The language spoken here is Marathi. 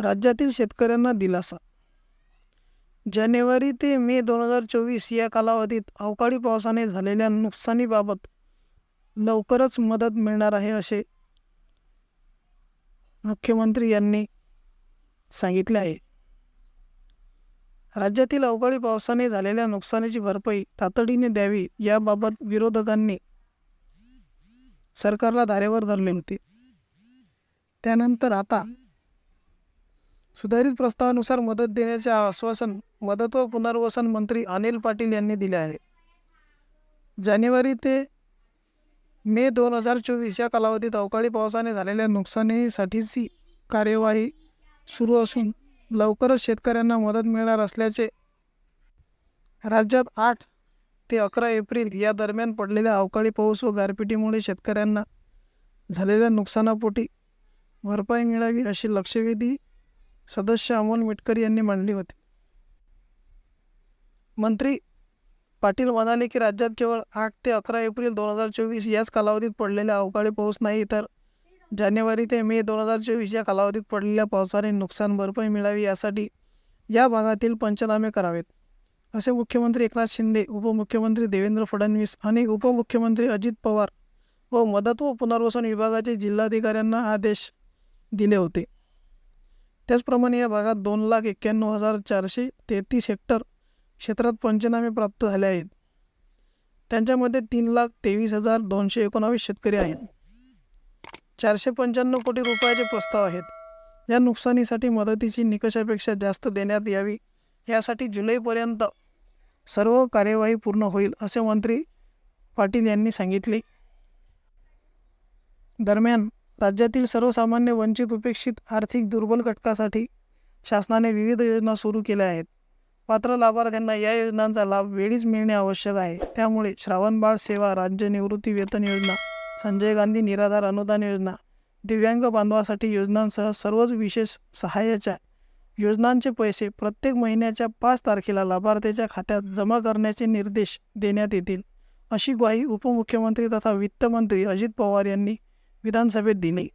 राज्यातील शेतकऱ्यांना दिलासा. जानेवारी ते मे दोन हजार चोवीस या कालावधीत अवकाळी पावसाने झालेल्या नुकसानीबाबत लवकरच मदत मिळणार आहे असे मुख्यमंत्री यांनी सांगितले आहे. राज्यातील अवकाळी पावसाने झालेल्या नुकसानीची भरपाई तातडीने द्यावी याबाबत विरोधकांनी सरकारला धारेवर धरले होते. त्यानंतर आता सुधारित प्रस्तावानुसार मदत देण्याचे आश्वासन मदत व पुनर्वसन मंत्री अनिल पाटील यांनी दिले आहे. जानेवारी ते मे दोन हजार चोवीस या कालावधीत अवकाळी पावसाने झालेल्या नुकसानीसाठीची कार्यवाही सुरू असून लवकरच शेतकऱ्यांना मदत मिळणार असल्याचे राज्यात आठ ते अकरा एप्रिल या दरम्यान पडलेल्या अवकाळी पाऊस व गारपिटीमुळे शेतकऱ्यांना झालेल्या नुकसानापोटी भरपाई मिळावी अशी लक्षवेधी सदस्य अमोल मिटकर यांनी मांडली होती. मंत्री पाटील म्हणाले की राज्यात केवळ आठ ते अकरा एप्रिल दोन हजार चोवीस याच कालावधीत पडलेला अवकाळी पाऊस नाही तर जानेवारी ते मे दोन हजार चोवीस या कालावधीत पडलेल्या पावसाने नुकसान भरपाई मिळावी यासाठी या भागातील पंचनामे करावेत. असे मुख्यमंत्री एकनाथ शिंदे उपमुख्यमंत्री देवेंद्र फडणवीस आणि उपमुख्यमंत्री अजित पवार व मदत व पुनर्वसन विभागाचे जिल्हाधिकाऱ्यांना आदेश दिले होते. त्याचप्रमाणे या भागात दोन लाख एक्क्याण्णव हजार चारशे तेहतीस हेक्टर क्षेत्रात पंचनामे प्राप्त झाले आहेत. त्यांच्यामध्ये तीन लाख तेवीस हजार दोनशे एकोणावीस शेतकरी आहेत. चारशे पंच्याण्णव कोटी रुपयाचे प्रस्ताव आहेत. या नुकसानीसाठी मदतीची निकषापेक्षा जास्त देण्यात यावी यासाठी जुलैपर्यंत सर्व कार्यवाही पूर्ण होईल असे मंत्री पाटील यांनी सांगितले. दरम्यान राज्यातील सर्वसामान्य वंचित उपेक्षित आर्थिक दुर्बल घटकासाठी शासनाने विविध योजना सुरू केल्या आहेत. पात्र लाभार्थ्यांना या योजनांचा लाभ वेळीच मिळणे आवश्यक आहे. त्यामुळे श्रावणबाळ सेवा राज्य निवृत्ती वेतन योजना संजय गांधी निराधार अनुदान योजना दिव्यांग बांधवासाठी योजनांसह सर्वच विशेष सहाय्याच्या योजनांचे पैसे प्रत्येक महिन्याच्या पाच तारखेला लाभार्थ्याच्या खात्यात जमा करण्याचे निर्देश देण्यात येतील. अशी ग्वाही उपमुख्यमंत्री तथा वित्तमंत्री अजित पवार यांनी विधानसभेत दिली.